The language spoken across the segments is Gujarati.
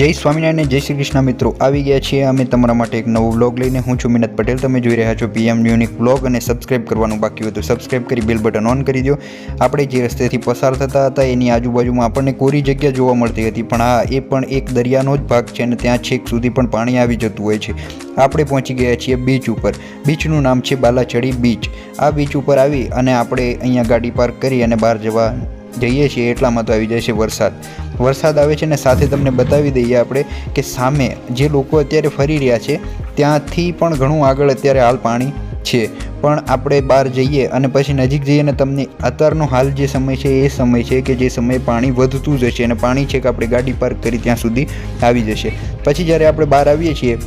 જય સ્વામિનારાયણ જય શ્રી કૃષ્ણ મિત્રો, આવી ગયા છીએ અમે તમારા માટે એક નવો વ્લોગ લઈને. હું છું મિનત પટેલ, તમે જોઈ રહ્યા છો પીએમ યુનિક વ્લોગ અને સબસ્ક્રાઇબ કરવાનું બાકી હોય તો સબસ્ક્રાઇબ કરી બેલ બટન ઓન કરી દો. આપણે જે રસ્તેથી પસાર થતા હતા એની આજુબાજુમાં આપણને કોરી જગ્યા જોવા મળતી હતી, પણ હા એ પણ એક દરિયાનો જ ભાગ છે અને ત્યાં છેક સુધી પણ પાણી આવી જતું હોય છે. આપણે પહોંચી ગયા છીએ બીચ ઉપર. બીચનું નામ છે બાલાચડી બીચ આ બીચ ઉપર આવી અને આપણે અહીંયા ગાડી પાર્ક કરી અને બહાર જવા જઈએ છીએ, એટલામાં તો આવી જાય છે વરસાદ. વરસાદ આવે છે ને સાથે તમને બતાવી દઈએ આપણે કે સામે જે લોકો અત્યારે ફરી રહ્યા છે, ત્યાંથી પણ ઘણું આગળ અત્યારે હાલ પાણી છે. પણ આપણે બહાર જઈએ અને પછી નજીક જઈએ અને તમને અત્યારનો હાલ જે સમય છે એ સમય છે કે જે સમયે પાણી વધતું જ હશે અને પાણી છે કે આપણે ગાડી પાર્ક કરી ત્યાં સુધી આવી જશે. પછી જ્યારે આપણે બહાર આવીએ છીએ,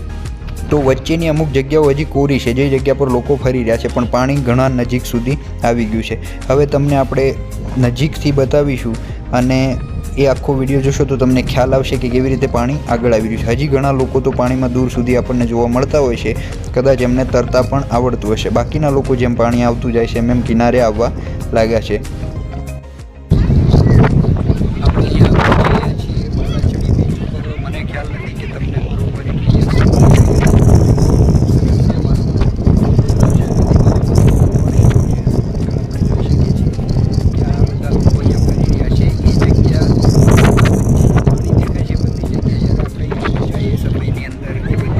તો વચ્ચેની અમુક જગ્યાઓ હજી કોરી છે, જે જગ્યા પર લોકો ફરી રહ્યા છે, પણ પાણી ઘણા નજીક સુધી આવી ગયું છે. હવે તમને આપણે નજીકથી બતાવીશું અને એ આખો વીડિયો જોશો તો તમને ખ્યાલ આવશે કે કેવી રીતે પાણી આગળ આવી રહ્યું છે. હજી ઘણા લોકો તો પાણીમાં દૂર સુધી આપણને જોવા મળતા હોય છે. કદાચ એમને તરતા પણ આવડતું હશે. બાકીના લોકો જેમ પાણી આવતું જાય છે, એમ એમ કિનારે આવવા લાગ્યા છે મને ખ્યાલ નથી કે તમને બરોબર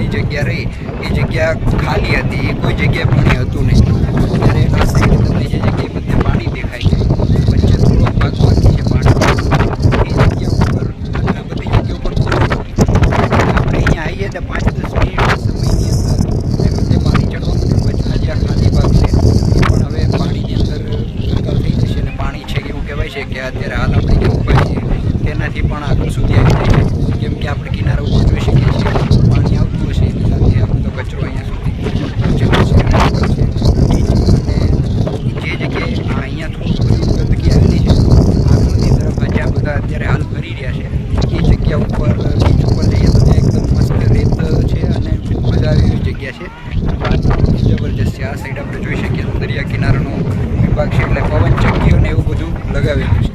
જગ્યા રહી એ જગ્યા ખાલી હતી કોઈ જગ્યાએ પાણી હતું નહીં ત્યારે આ સાઈડ તમને જે જગ્યાએ બધે પાણી દેખાય છે વચ્ચે થોડો ભાગ બાકી છે પાણી એ જગ્યા ઉપર આ બધી જગ્યા ઉપર પૂરું આપણે અહીંયા આવીએ તો પાંચ દસ મિનિટ સમયની અંદર એ બધે પાણી ચડવાનું વચમાં જે આ ખાલી ભાગ છે એ પણ હવે પાણીની અંદર ગરકાવ થઈ જશે અને પાણી છે કે એવું કહેવાય છે કે અત્યારે હાલ આપણે જે ઊભા છીએ તેનાથી પણ આગળ સુધી આવી જાય છે કેમ કે આપણે કિનારા ઉપર જોઈ શકીએ છીએ પાણી આવતું હશે એની સાથે આ બધો કચરો અહીંયા સુધી પહોંચેલો છે અને જે જગ્યાએ આ અહીંયા થોડું બધું ગંદકી આવેલી છે આગળની તરફ આ જ્યાં બધા અત્યારે હાલ ફરી રહ્યા છે એ જગ્યા ઉપર બીચ ઉપર જઈએ તો ત્યાં એકદમ મસ્ત રેત છે અને મજા આવે એવી જગ્યા છે વાતાવરણ જબરજસ્ત છે આ સાઈડ આપણે જોઈ શકીએ તો દરિયા કિનારાનો વિભાગ છે એટલે પવન ચક્કીઓ ને એવું બધું લગાવેલું છે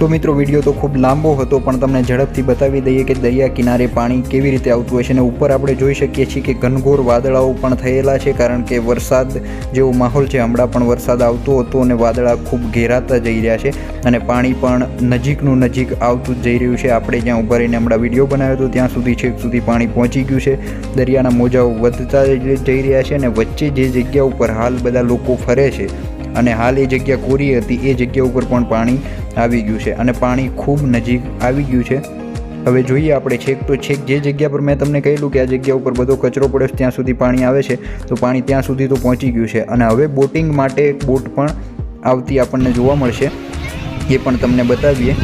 તો મિત્રો, વીડિયો તો ખૂબ લાંબો હતો, પણ તમને ઝડપથી બતાવી દઈએ કે દરિયા કિનારે પાણી કેવી રીતે આવતું હોય છે અને ઉપર આપણે જોઈ શકીએ છીએ કે ઘનઘોર વાદળાઓ પણ થયેલા છે, કારણ કે વરસાદ જેવો માહોલ છે, હમણાં પણ વરસાદ આવતો હતો અને વાદળા ખૂબ ઘેરાતા જઈ રહ્યા છે અને પાણી પણ નજીકનું નજીક આવતું જઈ રહ્યું છે. આપણે જ્યાં ઊભા રહીને હમણાં વીડિયો બનાવ્યો હતો, ત્યાં સુધી છેક સુધી પાણી પહોંચી ગયું છે. દરિયાના મોજાઓ વધતા જઈ રહ્યા છે અને વચ્ચે જે જગ્યા ઉપર હાલ બધા લોકો ફરે છે અને હાલ એ જગ્યા કોરી હતી, એ જગ્યા ઉપર પણ પાણી આવી ગયું છે અને પાણી ખૂબ નજીક આવી ગયું છે. હવે જોઈએ આપણે છેક તો છેક જે જગ્યા પર મેં તમને કહેલું કે આ જગ્યા ઉપર બધો કચરો પડ્યો ત્યાં સુધી પાણી આવે છે, તો પાણી ત્યાં સુધી તો પહોંચી ગયું છે. અને હવે બોટિંગ માટે બોટ પણ આવતી આપણને જોવા મળશે, એ પણ તમને બતાવીએ.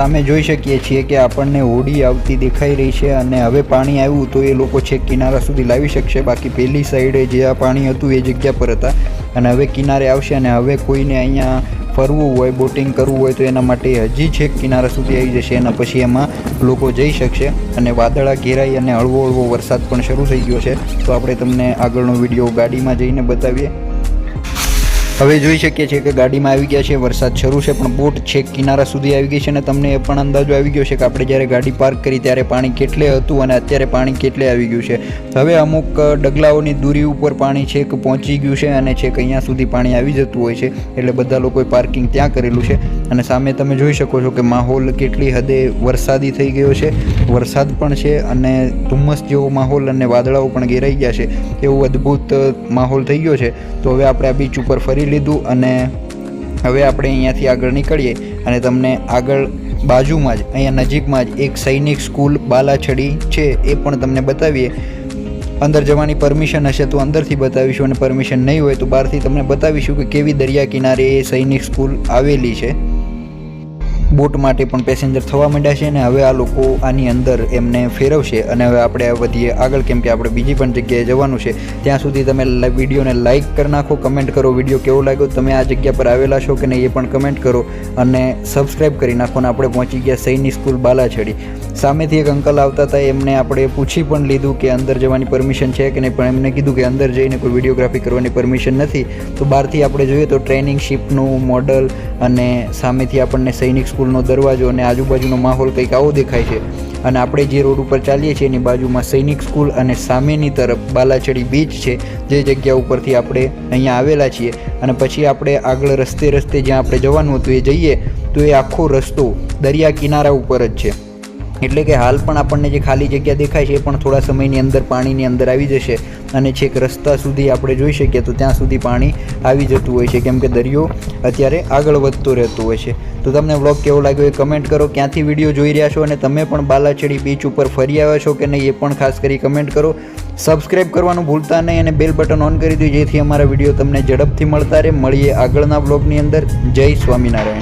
સામે જોઈ શકીએ છીએ કે આપણને હોડી આવતી દેખાઈ રહી છે અને હવે પાણી આવ્યું તો એ લોકો છેક કિનારા સુધી લાવી શકશે. બાકી પહેલી સાઈડે જે આ પાણી હતું એ જગ્યા પર હતા અને હવે કિનારે આવશે અને હવે કોઈને અહીંયા ફરવું હોય, બોટિંગ કરવું હોય તો એના માટે હજી છેક કિનારા સુધી આવી જશે. એના પછી એમાં લોકો જઈ શકશે અને વાદળા, ઘેરાઈ અને હળવો હળવો વરસાદ પણ શરૂ થઈ ગયો છે. તો આપણે તમને આગળનો વીડિયો ગાડીમાં જઈને બતાવીએ. હવે જોઈ શકીએ છીએ કે ગાડીમાં આવી ગયા છે, વરસાદ શરૂ છે, પણ બોટ છેક કિનારા સુધી આવી ગઈ છે અને તમને એ પણ અંદાજો આવી ગયો છે કે આપણે જ્યારે ગાડી પાર્ક કરી ત્યારે પાણી કેટલે હતું અને અત્યારે પાણી કેટલે આવી ગયું છે. હવે અમુક ડગલાઓની દૂરી ઉપર પાણી છેક પહોંચી ગયું છે અને છેક અહીંયા સુધી પાણી આવી જતું હોય છે, એટલે બધા લોકોએ પાર્કિંગ ત્યાં કરેલું છે. અને સામે તમે જોઈ શકો છો કે માહોલ કેટલી હદે વરસાદી થઈ ગયો છે. વરસાદ પણ છે અને ધુમ્મસ જેવો માહોલ અને વાદળાઓ પણ ઘેરાઈ ગયા છે, એવો અદ્ભુત માહોલ થઈ ગયો છે. તો હવે આપણે આ બીચ ઉપર ફરી લીધું અને હવે આપણે અહીંયાથી આગળ નીકળીએ અને તમને આગળ બાજુમાં જ, અહીંયા નજીકમાં જ એક સૈનિક સ્કૂલ બાલાછડી છે, એ પણ તમને બતાવીએ. અંદર જવાની પરમિશન હશે તો અંદરથી બતાવીશું અને પરમિશન નહીં હોય તો બહારથી તમને બતાવીશું કે કેવી દરિયા કિનારે એ સૈનિક સ્કૂલ આવેલી છે. બોટ માટે પણ પેસેન્જર થવા માંડ્યા છે અને હવે આ લોકો આની અંદર એમને ફેરવશે અને હવે આપણે વધીએ આગળ, કેમ કે આપણે બીજી પણ જગ્યાએ જવાનું છે. ત્યાં સુધી તમે વિડીયોને લાઇક કરી નાખો, કમેન્ટ કરો વીડિયો કેવો લાગ્યો, તમે આ જગ્યા પર આવેલા છો કે નહીં એ પણ કમેન્ટ કરો અને સબસ્ક્રાઈબ કરી નાખો અને આપણે પહોંચી ગયા સૈનિક સ્કૂલ બાલાછડી. સામેથી એક અંકલ આવતા હતા, એમને આપણે પૂછી પણ લીધું કે અંદર જવાની પરમિશન છે કે નહીં, પણ એમને કીધું કે અંદર જઈને કોઈ વિડીયોગ્રાફી કરવાની પરમિશન નથી. તો બહારથી આપણે જોઈએ તો ટ્રેનિંગ શિપનું મોડલ અને સામેથી આપણને સૈનિક સ્કૂલનો દરવાજો અને આજુબાજુનો માહોલ કંઈક આવો દેખાય છે. અને આપણે જે રોડ ઉપર ચાલીએ છીએ એની બાજુમાં સૈનિક સ્કૂલ અને સામેની તરફ બાલાચડી બીચ છે, જે જગ્યા ઉપરથી આપણે અહીંયા આવેલા છીએ. અને પછી આપણે આગળ રસ્તે રસ્તે જ્યાં આપણે જવાનું હતું એ જઈએ, તો એ આખો રસ્તો દરિયા કિનારા ઉપર જ છે. એટલે કે હાલ પણ આપણને જે ખાલી જગ્યા દેખાય છે એ પણ થોડા સમયની અંદર પાણીની અંદર આવી જશે. અને છેક રસ્તા સુધી આપણે જોઈ શકીએ તો ત્યાં સુધી પાણી આવી જતું હોય છે. કેમ કે દરિયો અત્યારે આગળ વધતો રહેતો હોય છે. તો તમને વ્લોગ કેવો લાગ્યો એ કમેન્ટ કરો. ક્યાંથી વીડિયો જોઈ રહ્યા છો અને તમે પણ બાલાછેડી બીચ ઉપર ફરી આવ્યા છો કે નહીં એ પણ ખાસ કરી કમેન્ટ કરો. સબસ્ક્રાઇબ કરવાનું ભૂલતા નહીં અને બેલ બટન ઓન કરી દો જેથી અમારા વીડિયો તમને ઝડપથી મળતા રહે. મળીએ આગળના બ્લોગની અંદર. જય સ્વામિનારાયણ.